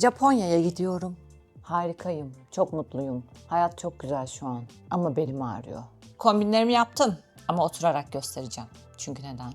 Japonya'ya gidiyorum. Harikayım. Çok mutluyum. Hayat çok güzel şu an. Ama belim ağrıyor. Kombinlerimi yaptım. Ama oturarak göstereceğim. Çünkü neden?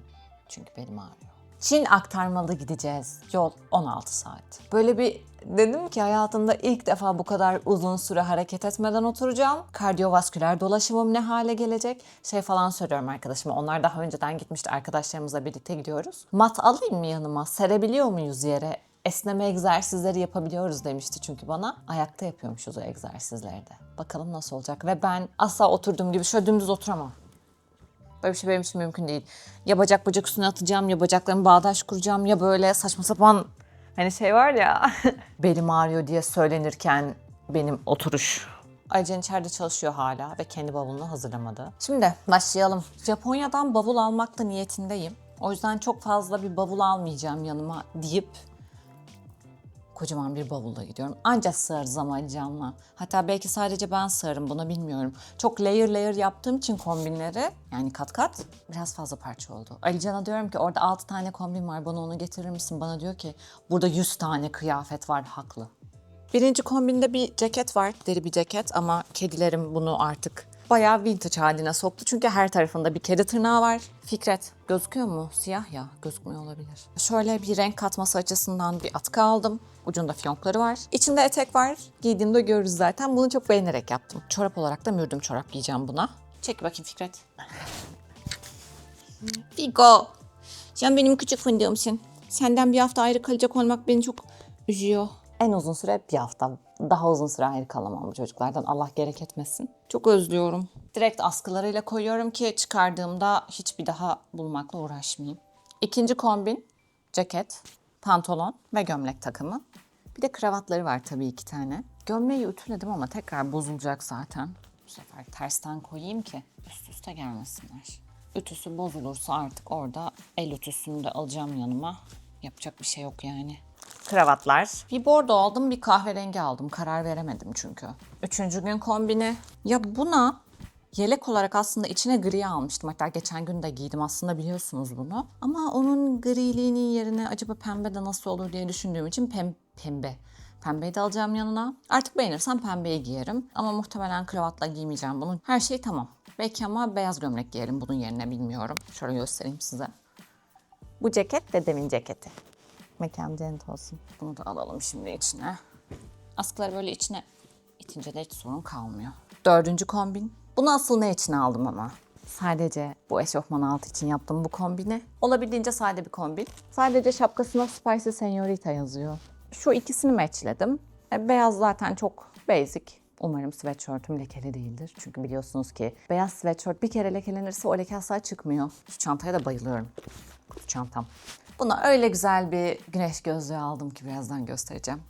Çünkü belim ağrıyor. Çin aktarmalı gideceğiz. Yol 16 saat. Böyle bir dedim ki hayatımda ilk defa bu kadar uzun süre hareket etmeden oturacağım. Kardiyovasküler dolaşımım ne hale gelecek? Şey falan söylüyorum arkadaşıma. Onlar daha önceden gitmişti. Arkadaşlarımızla birlikte gidiyoruz. Mat alayım mı yanıma? Serebiliyor muyuz yere? Esneme egzersizleri yapabiliyoruz demişti çünkü bana. Ayakta yapıyormuşuz o egzersizleri de. Bakalım nasıl olacak. Ve ben asla oturduğum gibi şöyle dümdüz oturamam. Böyle bir şey benim için mümkün değil. Ya bacak bacak üstüne atacağım ya bacaklarımı bağdaş kuracağım ya böyle saçma sapan hani şey var ya belim ağrıyor diye söylenirken benim oturuş. Aycan içeride çalışıyor hala ve kendi bavulunu hazırlamadı. Şimdi başlayalım. Japonya'dan bavul almakta niyetindeyim. O yüzden çok fazla bir bavul almayacağım yanıma deyip kocaman bir bavulla gidiyorum. Ancak sığarız Can'la. Hatta belki sadece ben sığarım bunu bilmiyorum. Çok layer layer yaptığım için kombinleri yani kat kat biraz fazla parça oldu. Ali Can'a diyorum ki orada 6 tane kombin var bana onu getirir misin? Bana diyor ki burada 100 tane kıyafet var haklı. Birinci kombinde bir ceket var, deri bir ceket ama kedilerim bunu artık bayağı vintage haline soktu. Çünkü her tarafında bir kedi tırnağı var. Fikret, gözüküyor mu? Siyah ya, gözükmüyor olabilir. Şöyle bir renk katması açısından bir atkı aldım. Ucunda fiyonkları var. İçinde etek var. Giydiğimde görürüz zaten. Bunu çok beğenerek yaptım. Çorap olarak da mürdüm çorap giyeceğim buna. Çek bakayım Fikret. Figo, sen benim küçük fındığımsın. Senden bir hafta ayrı kalacak olmak beni çok üzüyor. En uzun süre bir hafta. Daha uzun süre ayrı kalamam bu çocuklardan. Allah gerek etmesin. Çok özlüyorum. Direkt askılarıyla koyuyorum ki çıkardığımda hiçbir daha bulmakla uğraşmayayım. İkinci kombin ceket, pantolon ve gömlek takımı. Bir de kravatları var tabii iki tane. Gömleği ütüledim ama tekrar bozulacak zaten. Bu sefer tersten koyayım ki üst üste gelmesinler. Ütüsü bozulursa artık orada el ütüsünü de alacağım yanıma. Yapacak bir şey yok yani. Kravatlar. Bir bordo aldım, bir kahverengi aldım. Karar veremedim çünkü. Üçüncü gün kombini. Ya buna yelek olarak aslında içine gri almıştım. Hatta geçen gün de giydim aslında biliyorsunuz bunu. Ama onun griliğinin yerine acaba pembe de nasıl olur diye düşündüğüm için pem pembe. Pembeyi de alacağım yanına. Artık beğenirsem pembeyi giyerim. Ama muhtemelen kravatla giymeyeceğim bunu. Her şey tamam. Belki ama beyaz gömlek giyerim bunun yerine bilmiyorum. Şöyle göstereyim size. Bu ceket dedemin ceketi. Mekan cennet olsun. Bunu da alalım şimdi içine. Askıları böyle içine itince de hiç sorun kalmıyor. Dördüncü kombin. Bunu asıl ne için aldım ama? Sadece bu eşofman altı için yaptım bu kombini. Olabildiğince sade bir kombin. Sadece şapkasına Spicy Senorita yazıyor. Şu ikisini matchledim. E, beyaz zaten çok basic. Umarım sweatshirt'üm lekeli değildir. Çünkü biliyorsunuz ki beyaz sweatshirt bir kere lekelenirse o leke asla çıkmıyor. Şu çantaya da bayılıyorum. Kutu çantam. Buna öyle güzel bir güneş gözlüğü aldım ki birazdan göstereceğim.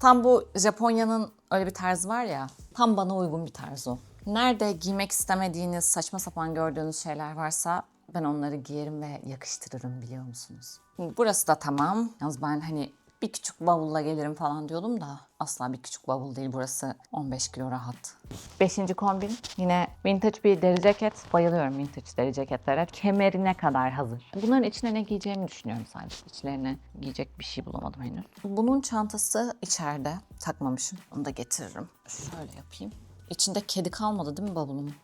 Tam bu Japonya'nın öyle bir tarzı var ya, tam bana uygun bir tarz o. Nerede giymek istemediğiniz, saçma sapan gördüğünüz şeyler varsa ben onları giyerim ve yakıştırırım biliyor musunuz? Burası da tamam. Yalnız ben hani bir küçük bavulla gelirim falan diyordum da asla bir küçük bavul değil burası 15 kilo rahat. Beşinci kombin yine vintage bir deri ceket. Bayılıyorum vintage deri ceketlere. Kemerine kadar hazır. Bunların içine ne giyeceğimi düşünüyorum sadece. İçlerine giyecek bir şey bulamadım henüz. Bunun çantası içeride. Takmamışım. Onu da getiririm. Şöyle yapayım. İçinde kedi kalmadı değil mi bavulumun?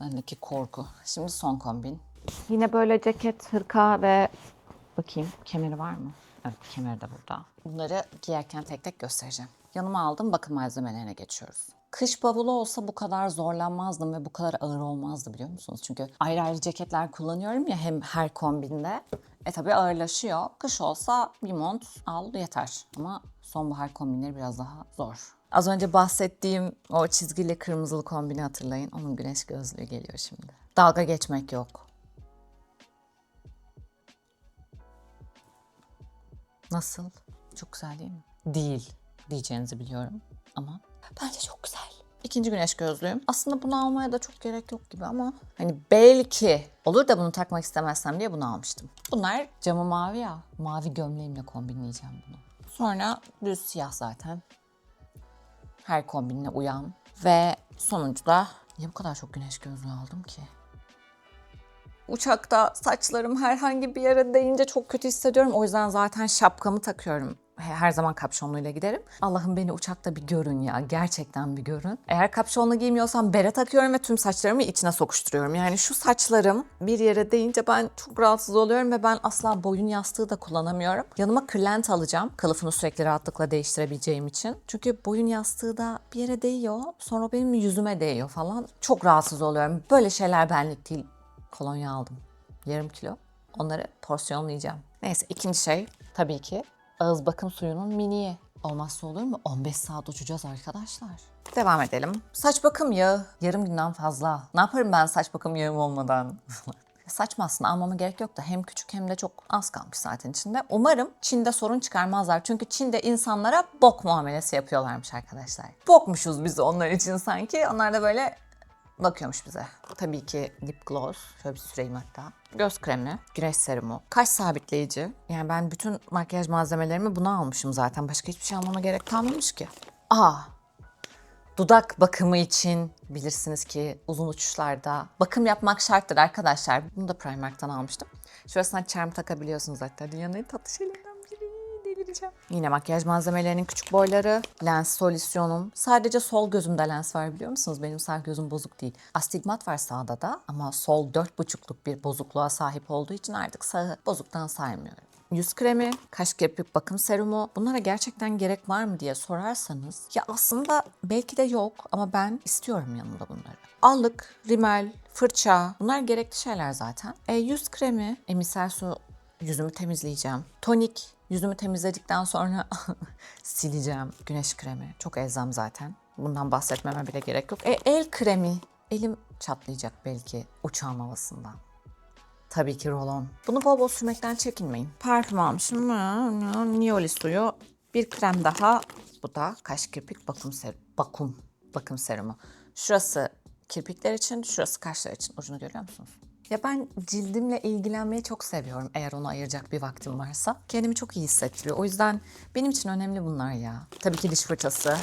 Bendeki korku. Şimdi son kombin. Yine böyle ceket, hırka ve bakayım kemeri var mı? Evet kemeri de burada. Bunları giyerken tek tek göstereceğim. Yanıma aldım bakım malzemelerine geçiyoruz. Kış bavulu olsa bu kadar zorlanmazdım ve bu kadar ağır olmazdı biliyor musunuz? Çünkü ayrı ayrı ceketler kullanıyorum ya hem her kombinde. E tabi ağırlaşıyor. Kış olsa bir mont al yeter. Ama sonbahar kombinleri biraz daha zor. Az önce bahsettiğim o çizgili kırmızılı kombini hatırlayın. Onun güneş gözlüğü geliyor şimdi. Dalga geçmek yok. Nasıl? Çok güzel değil mi? Değil diyeceğinizi biliyorum ama bence çok güzel. İkinci güneş gözlüğüm. Aslında bunu almaya da çok gerek yok gibi ama hani belki olur da bunu takmak istemezsem diye bunu almıştım. Bunlar camı mavi ya. Mavi gömleğimle kombinleyeceğim bunu. Sonra düz siyah zaten. Her kombinle uyan. Ve sonuncu da niye bu kadar çok güneş gözlüğü aldım ki? Uçakta saçlarım herhangi bir yere değince çok kötü hissediyorum. O yüzden zaten şapkamı takıyorum her zaman kapşonluyla giderim. Allah'ım beni uçakta bir görün ya. Gerçekten bir görün. Eğer kapşonlu giymiyorsam bere takıyorum ve tüm saçlarımı içine sokuşturuyorum. Yani şu saçlarım bir yere değince ben çok rahatsız oluyorum ve ben asla boyun yastığı da kullanamıyorum. Yanıma kırlent alacağım. Kılıfını sürekli rahatlıkla değiştirebileceğim için. Çünkü boyun yastığı da bir yere değiyor. Sonra benim yüzüme değiyor falan. Çok rahatsız oluyorum. Böyle şeyler benlik değil. Kolonya aldım. Yarım kilo. Onları porsiyonlayacağım. Neyse ikinci şey tabii ki ağız bakım suyunun miniği. Olmazsa olur mu? 15 saat uçacağız arkadaşlar. Devam edelim. Saç bakım yağı yarım günden fazla. Ne yaparım ben saç bakım yağım olmadan? Saçma aslında almama gerek yok da hem küçük hem de çok az kalmış zaten içinde. Umarım Çin'de sorun çıkarmazlar. Çünkü Çin'de insanlara bok muamelesi yapıyorlarmış arkadaşlar. Bokmuşuz biz onlar için sanki. Onlar da böyle bakıyormuş bize. Tabii ki lip gloss. Şöyle bir süreyim hatta. Göz kremi, güneş serumu, kaş sabitleyici. Yani ben bütün makyaj malzemelerimi buna almışım zaten. Başka hiçbir şey almama gerek kalmamış ki. Aa, dudak bakımı için bilirsiniz ki uzun uçuşlarda bakım yapmak şarttır arkadaşlar. Bunu da Primark'tan almıştım. Şurasına charm takabiliyorsunuz hatta. Dünyanın en tatlı şeylerinden Delireceğim. Yine makyaj malzemelerinin küçük boyları, lens solüsyonum. Sadece sol gözümde lens var biliyor musunuz? Benim sağ gözüm bozuk değil. Astigmat var sağda da ama sol 4,5'luk bir bozukluğa sahip olduğu için artık sağı bozuktan saymıyorum. Yüz kremi, kaş kirpik bakım serumu bunlara gerçekten gerek var mı diye sorarsanız ya aslında belki de yok ama ben istiyorum yanımda bunları. Allık, rimel, fırça bunlar gerekli şeyler zaten. E, yüz kremi, emisel su yüzümü temizleyeceğim. Tonik yüzümü temizledikten sonra sileceğim. Güneş kremi çok elzem zaten. Bundan bahsetmeme bile gerek yok. E, el kremi elim çatlayacak belki uçağın havasından. Tabii ki rolon. Bunu bol bol sürmekten çekinmeyin. Parfüm almışım. Nioli suyu. Bir krem daha. Bu da kaş kirpik bakım serumu. Bakum. Bakım serumu. Şurası kirpikler için, şurası kaşlar için. Ucunu görüyor musunuz? Ya ben cildimle ilgilenmeyi çok seviyorum eğer ona ayıracak bir vaktim varsa. Kendimi çok iyi hissettiriyor. O yüzden benim için önemli bunlar ya. Tabii ki diş fırçası.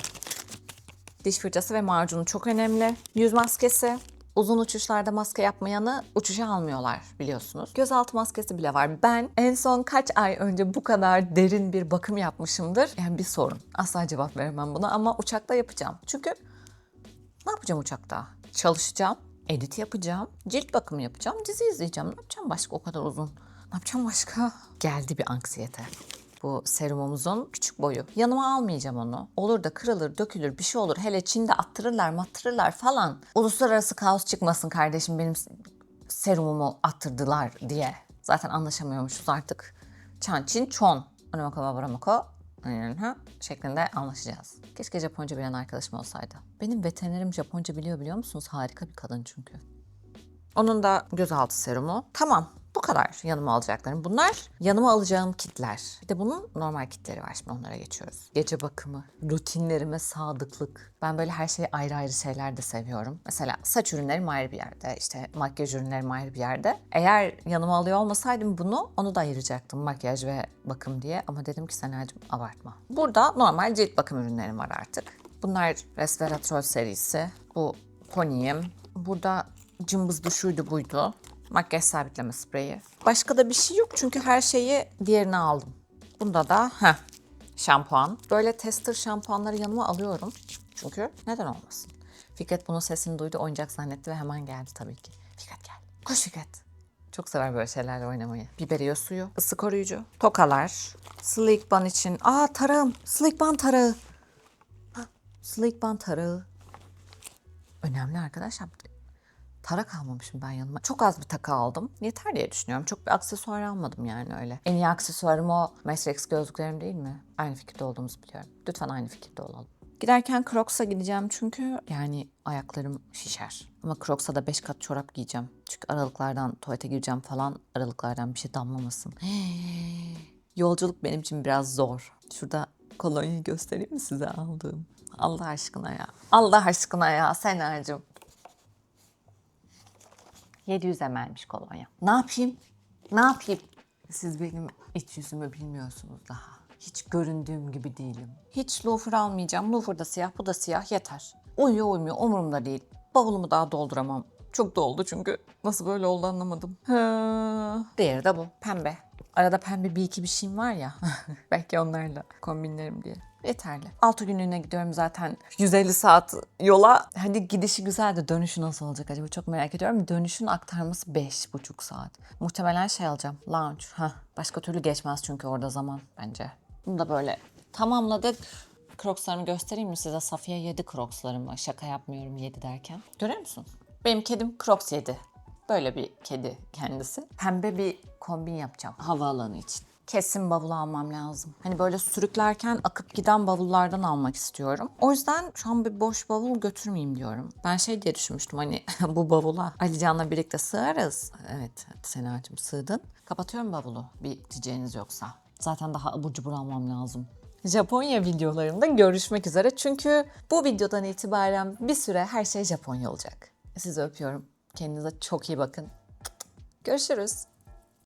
Diş fırçası ve macunu çok önemli. Yüz maskesi. Uzun uçuşlarda maske yapmayanı uçuşa almıyorlar biliyorsunuz. Gözaltı maskesi bile var. Ben en son kaç ay önce bu kadar derin bir bakım yapmışımdır? Yani bir sorun. Asla cevap veremem buna ama uçakta yapacağım. Çünkü ne yapacağım uçakta? Çalışacağım, edit yapacağım, cilt bakımı yapacağım, dizi izleyeceğim. Ne yapacağım başka o kadar uzun? Ne yapacağım başka? Geldi bir anksiyete. Bu serumumuzun küçük boyu. Yanıma almayacağım onu. Olur da kırılır, dökülür, bir şey olur. Hele Çin'de attırırlar, mattırırlar falan. Uluslararası kaos çıkmasın kardeşim benim serumumu attırdılar diye. Zaten anlaşamıyormuşuz artık. Çan Çin Çon. Onomako babaramako. Şeklinde anlaşacağız. Keşke Japonca bilen arkadaşım olsaydı. Benim veterinerim Japonca biliyor biliyor musunuz? Harika bir kadın çünkü. Onun da gözaltı serumu. Tamam. Bu kadar yanıma alacaklarım. Bunlar yanıma alacağım kitler. Bir de bunun normal kitleri var. Şimdi onlara geçiyoruz. Gece bakımı, rutinlerime sadıklık. Ben böyle her şeyi ayrı ayrı şeyler de seviyorum. Mesela saç ürünlerim ayrı bir yerde. işte makyaj ürünlerim ayrı bir yerde. Eğer yanıma alıyor olmasaydım bunu onu da ayıracaktım makyaj ve bakım diye. Ama dedim ki Sena'cığım abartma. Burada normal cilt bakım ürünlerim var artık. Bunlar resveratrol serisi. Bu Pony'im. Burada cımbızlı şuydu buydu. Makyaj sabitleme spreyi. Başka da bir şey yok çünkü her şeyi diğerine aldım. Bunda da heh, şampuan. Böyle tester şampuanları yanıma alıyorum. Çünkü neden olmasın? Fikret bunun sesini duydu, oyuncak zannetti ve hemen geldi tabii ki. Fikret gel. Koş Fikret. Çok sever böyle şeylerle oynamayı. Biberiye suyu, ısı koruyucu, tokalar, Sleek Ban için. Aa tarağım, Sleek Ban tarağı. Hah, Sleek Ban. Önemli arkadaşlar. Tarak almamışım ben yanıma. Çok az bir takı aldım. Yeter diye düşünüyorum. Çok bir aksesuar almadım yani öyle. En iyi aksesuarım o Matrix gözlüklerim değil mi? Aynı fikirde olduğumuzu biliyorum. Lütfen aynı fikirde olalım. Giderken Crocs'a gideceğim çünkü yani ayaklarım şişer. Ama Crocs'a da 5 kat çorap giyeceğim. Çünkü aralıklardan tuvalete gireceğim falan. Aralıklardan bir şey damlamasın. Yolculuk benim için biraz zor. Şurada kolonyayı göstereyim mi size aldığım? Allah aşkına ya. Allah aşkına ya Sena'cığım. 700 ml'miş kolonya. Ne yapayım? Ne yapayım? Siz benim iç yüzümü bilmiyorsunuz daha. Hiç göründüğüm gibi değilim. Hiç loafer almayacağım. Loafer da siyah, bu da siyah yeter. Uyuyor uymuyor umurumda değil. Bavulumu daha dolduramam. Çok doldu çünkü nasıl böyle oldu anlamadım. Ha. Diğeri de bu. Pembe. Arada pembe bir iki bir şeyim var ya. Belki onlarla kombinlerim diye. Yeterli. 6 günlüğüne gidiyorum zaten 150 saat yola. Hadi gidişi güzel de dönüşü nasıl olacak acaba çok merak ediyorum. Dönüşün aktarması 5,5 saat. Muhtemelen şey alacağım. Lounge. Heh. Başka türlü geçmez çünkü orada zaman bence. Bunu da böyle tamamladık. Crocs'larımı göstereyim mi size? Safiye yedi Crocs'larımı. Şaka yapmıyorum yedi derken. Görüyor musun? Benim kedim Crocs yedi. Böyle bir kedi kendisi. Pembe bir kombin yapacağım havaalanı için. Kesin bavul almam lazım. Hani böyle sürüklerken akıp giden bavullardan almak istiyorum. O yüzden şu an bir boş bavul götürmeyeyim diyorum. Ben şey diye düşünmüştüm hani bu bavula Alican'la birlikte sığarız. Evet Sena'cığım sığdın. Kapatıyorum bavulu bir diyeceğiniz yoksa. Zaten daha abur cubur almam lazım. Japonya videolarımda görüşmek üzere. Çünkü bu videodan itibaren bir süre her şey Japonya olacak. Sizi öpüyorum. Kendinize çok iyi bakın. Görüşürüz.